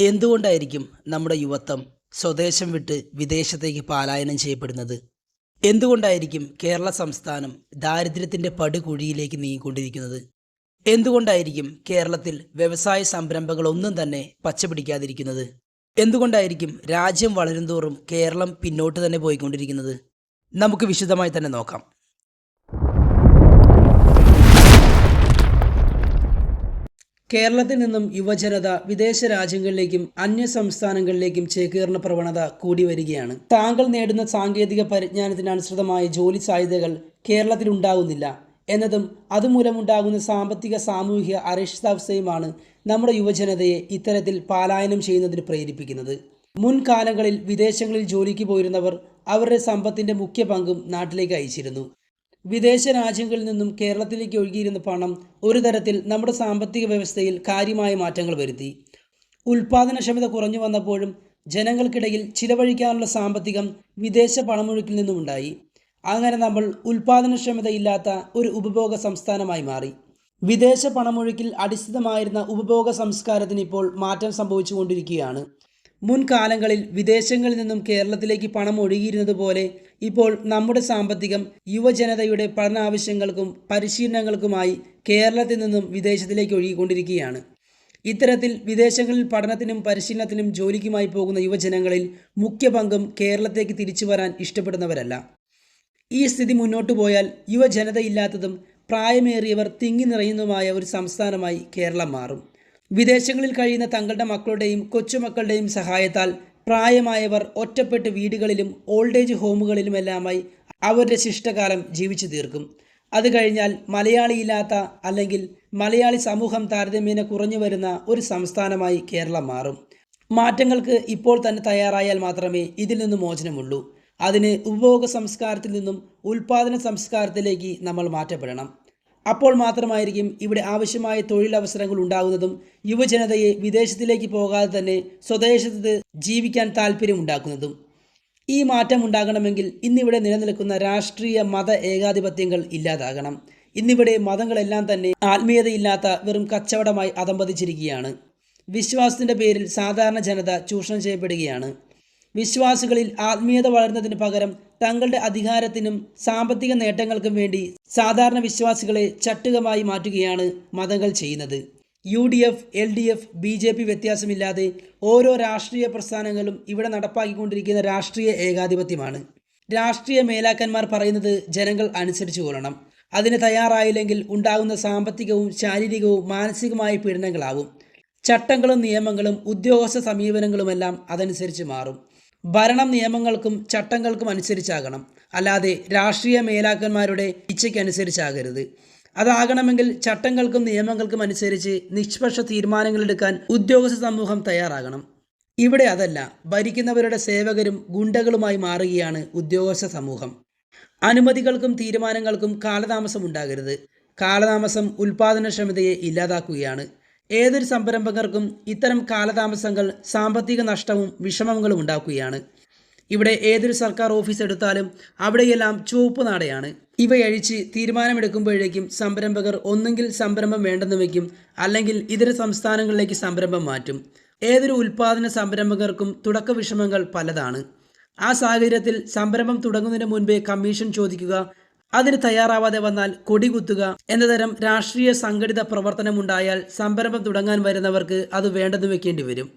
എന്തുകൊണ്ടായിരിക്കും നമ്മുടെ യുവത്വം സ്വദേശം വിട്ട് വിദേശത്തേക്ക് പാലായനം ചെയ്യപ്പെടുന്നത്? എന്തുകൊണ്ടായിരിക്കും കേരള സംസ്ഥാനം ദാരിദ്ര്യത്തിന്റെ പടുകുഴിയിലേക്ക് നീങ്ങിക്കൊണ്ടിരിക്കുന്നത്? എന്തുകൊണ്ടായിരിക്കും കേരളത്തിൽ വ്യവസായ സംരംഭങ്ങളൊന്നും തന്നെ പച്ചപിടിക്കാതിരിക്കുന്നത്? എന്തുകൊണ്ടായിരിക്കും രാജ്യം വളരുന്തോറും കേരളം പിന്നോട്ട് തന്നെ പോയിക്കൊണ്ടിരിക്കുന്നത്? നമുക്ക് വിശദമായി തന്നെ നോക്കാം. കേരളത്തിൽ നിന്നും യുവജനത വിദേശ രാജ്യങ്ങളിലേക്കും അന്യ സംസ്ഥാനങ്ങളിലേക്കും ചേക്കേറുന്ന പ്രവണത കൂടി വരികയാണ്. താങ്കൾ നേടുന്ന സാങ്കേതിക പരിജ്ഞാനത്തിന് അനുസൃതമായ ജോലി സാധ്യതകൾ കേരളത്തിൽ ഉണ്ടാകുന്നില്ല. എന്നതും അതുമൂലമുണ്ടാകുന്ന സാമ്പത്തിക സാമൂഹിക അരക്ഷിതാവസ്ഥയുമാണ് നമ്മുടെ യുവജനതയെ ഇത്തരത്തിൽ പാലായനം ചെയ്യുന്നതിന് പ്രേരിപ്പിക്കുന്നത്. മുൻകാലങ്ങളിൽ വിദേശങ്ങളിൽ ജോലിക്ക് പോയിരുന്നവർ അവരുടെ സമ്പത്തിന്റെ മുഖ്യ പങ്കും നാട്ടിലേക്ക് അയച്ചിരുന്നു. വിദേശ രാജ്യങ്ങളിൽ നിന്നും കേരളത്തിലേക്ക് ഒഴുകിയിരുന്ന പണം ഒരു തരത്തിൽ നമ്മുടെ സാമ്പത്തിക വ്യവസ്ഥയിൽ കാര്യമായ മാറ്റങ്ങൾ വരുത്തി. ഉൽപാദനക്ഷമത കുറഞ്ഞു വന്നപ്പോഴും ജനങ്ങൾക്കിടയിൽ ചിലവഴിക്കാനുള്ള സാമ്പത്തികം വിദേശ പണമൊഴുക്കിൽ നിന്നുമുണ്ടായി അങ്ങനെ നമ്മൾ ഉൽപാദനക്ഷമതയില്ലാത്ത ഒരു ഉപഭോഗ സംസ്ഥാനമായി മാറി. വിദേശ പണമൊഴുക്കിൽ അടിസ്ഥിതമായിരുന്ന ഉപഭോഗ സംസ്കാരത്തിന് ഇപ്പോൾ മാറ്റം സംഭവിച്ചുകൊണ്ടിരിക്കുകയാണ്. മുൻകാലങ്ങളിൽ വിദേശങ്ങളിൽ നിന്നും കേരളത്തിലേക്ക് പണം ഒഴുകിയിരുന്നത് പോലെ ഇപ്പോൾ നമ്മുടെ സാമ്പത്തികം യുവജനതയുടെ പഠനാവശ്യങ്ങൾക്കും പരിശീലനങ്ങൾക്കുമായി കേരളത്തിൽ നിന്നും വിദേശത്തിലേക്ക് ഒഴുകിക്കൊണ്ടിരിക്കുകയാണ്. ഇത്തരത്തിൽ വിദേശങ്ങളിൽ പഠനത്തിനും പരിശീലനത്തിനും ജോലിക്കുമായി പോകുന്ന യുവജനങ്ങളിൽ മുഖ്യ പങ്കും കേരളത്തേക്ക് തിരിച്ചു വരാൻ ഇഷ്ടപ്പെടുന്നവരല്ല. ഈ സ്ഥിതി മുന്നോട്ടു പോയാൽ യുവജനതയില്ലാത്തതും പ്രായമേറിയവർ തിങ്ങി നിറയുന്നതുമായ ഒരു സംസ്ഥാനമായി കേരളം മാറും. വിദേശങ്ങളിൽ കഴിയുന്ന തങ്ങളുടെ മക്കളുടെയും കൊച്ചുമക്കളുടെയും സഹായത്താൽ പ്രായമായവർ ഒറ്റപ്പെട്ട് വീടുകളിലും ഓൾഡ് ഏജ് ഹോമുകളിലുമെല്ലാമായി അവരുടെ ശിഷ്ടകാലം ജീവിച്ചു തീർക്കും. അത് കഴിഞ്ഞാൽ മലയാളിയില്ലാത്ത അല്ലെങ്കിൽ മലയാളി സമൂഹം താരതമ്യേന കുറഞ്ഞു വരുന്ന ഒരു സംസ്ഥാനമായി കേരളം മാറും. മാറ്റങ്ങൾക്ക് ഇപ്പോൾ തന്നെ തയ്യാറായാൽ മാത്രമേ ഇതിൽ നിന്ന് മോചനമുള്ളൂ. അതിന് ഉപഭോഗ സംസ്കാരത്തിൽ നിന്നും ഉൽപാദന സംസ്കാരത്തിലേക്ക് നമ്മൾ മാറ്റപ്പെടണം. അപ്പോൾ മാത്രമായിരിക്കും ഇവിടെ ആവശ്യമായ തൊഴിലവസരങ്ങൾ ഉണ്ടാകുന്നതും യുവജനതയെ വിദേശത്തിലേക്ക് പോകാതെ തന്നെ സ്വദേശത്ത് ജീവിക്കാൻ താല്പര്യമുണ്ടാക്കുന്നതും ഈ മാറ്റം ഉണ്ടാകണമെങ്കിൽ ഇന്നിവിടെ നിലനിൽക്കുന്ന രാഷ്ട്രീയ മത ഏകാധിപത്യങ്ങൾ ഇല്ലാതാകണം. ഇന്നിവിടെ മതങ്ങളെല്ലാം തന്നെ ആത്മീയതയില്ലാത്ത വെറും കച്ചവടമായി അതമ്പതിച്ചിരിക്കുകയാണ് വിശ്വാസത്തിന്റെ പേരിൽ സാധാരണ ജനത ചൂഷണം ചെയ്യപ്പെടുകയാണ്. വിശ്വാസികളിൽ ആത്മീയത വളരുന്നതിന് പകരം തങ്ങളുടെ അധികാരത്തിനും സാമ്പത്തിക നേട്ടങ്ങൾക്കും വേണ്ടി സാധാരണ വിശ്വാസികളെ ചട്ടുകമായി മാറ്റുകയാണ് മതങ്ങൾ ചെയ്യുന്നത്. U D F L D F B J P വ്യത്യാസമില്ലാതെ ഓരോ രാഷ്ട്രീയ പ്രസ്ഥാനങ്ങളും ഇവിടെ നടപ്പാക്കിക്കൊണ്ടിരിക്കുന്ന രാഷ്ട്രീയ ഏകാധിപത്യമാണ്. രാഷ്ട്രീയ മേലാക്കന്മാർ പറയുന്നത് ജനങ്ങൾ അനുസരിച്ചു കൊള്ളണം. അതിന് തയ്യാറായില്ലെങ്കിൽ ഉണ്ടാകുന്ന സാമ്പത്തികവും ശാരീരികവും മാനസികവുമായ പീഡനങ്ങളാവും. ചട്ടങ്ങളും നിയമങ്ങളും ഉദ്യോഗസ്ഥ സമീപനങ്ങളുമെല്ലാം അതനുസരിച്ച് മാറും. ഭരണം നിയമങ്ങൾക്കും ചട്ടങ്ങൾക്കും അനുസരിച്ചാകണം. അല്ലാതെ രാഷ്ട്രീയ മേലാക്കന്മാരുടെ ഇച്ഛയ്ക്കനുസരിച്ചാകരുത്. അതാകണമെങ്കിൽ ചട്ടങ്ങൾക്കും നിയമങ്ങൾക്കും അനുസരിച്ച് നിഷ്പക്ഷ തീരുമാനങ്ങളെടുക്കാൻ ഉദ്യോഗസ്ഥ സമൂഹം തയ്യാറാകണം. ഇവിടെ അതല്ല ഭരിക്കുന്നവരുടെ സേവകരും ഗുണ്ടകളുമായി മാറുകയാണ് ഉദ്യോഗസ്ഥ സമൂഹം. അനുമതികൾക്കും തീരുമാനങ്ങൾക്കും കാലതാമസം ഉണ്ടാകരുത്. കാലതാമസം ഉൽപാദനക്ഷമതയെ ഇല്ലാതാക്കുകയാണ്. ഏതൊരു സംരംഭകർക്കും ഇത്തരം കാലതാമസങ്ങൾ സാമ്പത്തിക നഷ്ടവും വിഷമങ്ങളും ഉണ്ടാക്കുകയാണ്. ഇവിടെ ഏതൊരു സർക്കാർ ഓഫീസ് എടുത്താലും അവിടെയെല്ലാം ചുവപ്പ് നാടയാണ്. ഇവയഴിച്ച് തീരുമാനമെടുക്കുമ്പോഴേക്കും സംരംഭകർ ഒന്നുകിൽ സംരംഭം വേണ്ടെന്ന് വയ്ക്കും അല്ലെങ്കിൽ ഇതര സംസ്ഥാനങ്ങളിലേക്ക് സംരംഭം മാറ്റും. ഏതൊരു ഉൽപാദന സംരംഭകർക്കും തുടക്ക വിഷമങ്ങൾ പലതാണ്. ആ സാഹചര്യത്തിൽ സംരംഭം തുടങ്ങുന്നതിന് മുൻപേ കമ്മീഷൻ ചോദിക്കുക അതിന് തയ്യാറാവാതെ വന്നാൽ കൊടികുത്തുക എന്നതരം രാഷ്ട്രീയ സംഘടിത പ്രവർത്തനമുണ്ടായാൽ സംരംഭം തുടങ്ങാൻ വരുന്നവർക്ക് അത് വേണ്ടെന്ന് വെക്കേണ്ടി വരും.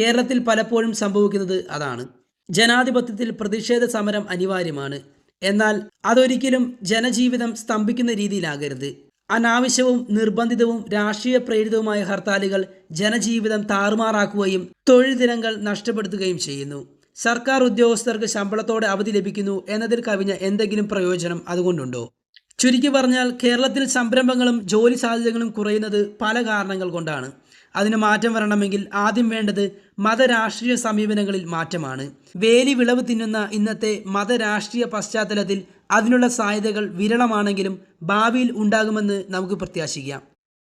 കേരളത്തിൽ പലപ്പോഴും സംഭവിക്കുന്നത് അതാണ്. ജനാധിപത്യത്തിൽ പ്രതിഷേധ സമരം അനിവാര്യമാണ്. എന്നാൽ അതൊരിക്കലും ജനജീവിതം സ്തംഭിക്കുന്ന രീതിയിലാകരുത്. അനാവശ്യവും നിർബന്ധിതവും രാഷ്ട്രീയ പ്രേരിതവുമായ ഹർത്താലുകൾ ജനജീവിതം താറുമാറാക്കുകയും തൊഴിൽ ദിനങ്ങൾ നഷ്ടപ്പെടുത്തുകയും ചെയ്യുന്നു. സർക്കാർ ഉദ്യോഗസ്ഥർക്ക് ശമ്പളത്തോടെ അവധി ലഭിക്കുന്നു എന്നതിൽ കവിഞ്ഞ എന്തെങ്കിലും പ്രയോജനം അതുകൊണ്ടുണ്ടോ? ചുരുക്കി പറഞ്ഞാൽ കേരളത്തിൽ സംരംഭങ്ങളും ജോലി സാധ്യതകളും കുറയുന്നത് പല കാരണങ്ങൾ കൊണ്ടാണ്. അതിന് മാറ്റം വരണമെങ്കിൽ ആദ്യം വേണ്ടത് മതരാഷ്ട്രീയ സമീപനങ്ങളിൽ മാറ്റമാണ്. വേലി വിളവ് തിന്നുന്ന ഇന്നത്തെ മതരാഷ്ട്രീയ പശ്ചാത്തലത്തിൽ അതിനുള്ള സാധ്യതകൾ വിരളമാണെങ്കിലും ഭാവിയിൽ ഉണ്ടാകുമെന്ന് നമുക്ക് പ്രത്യാശിക്കാം.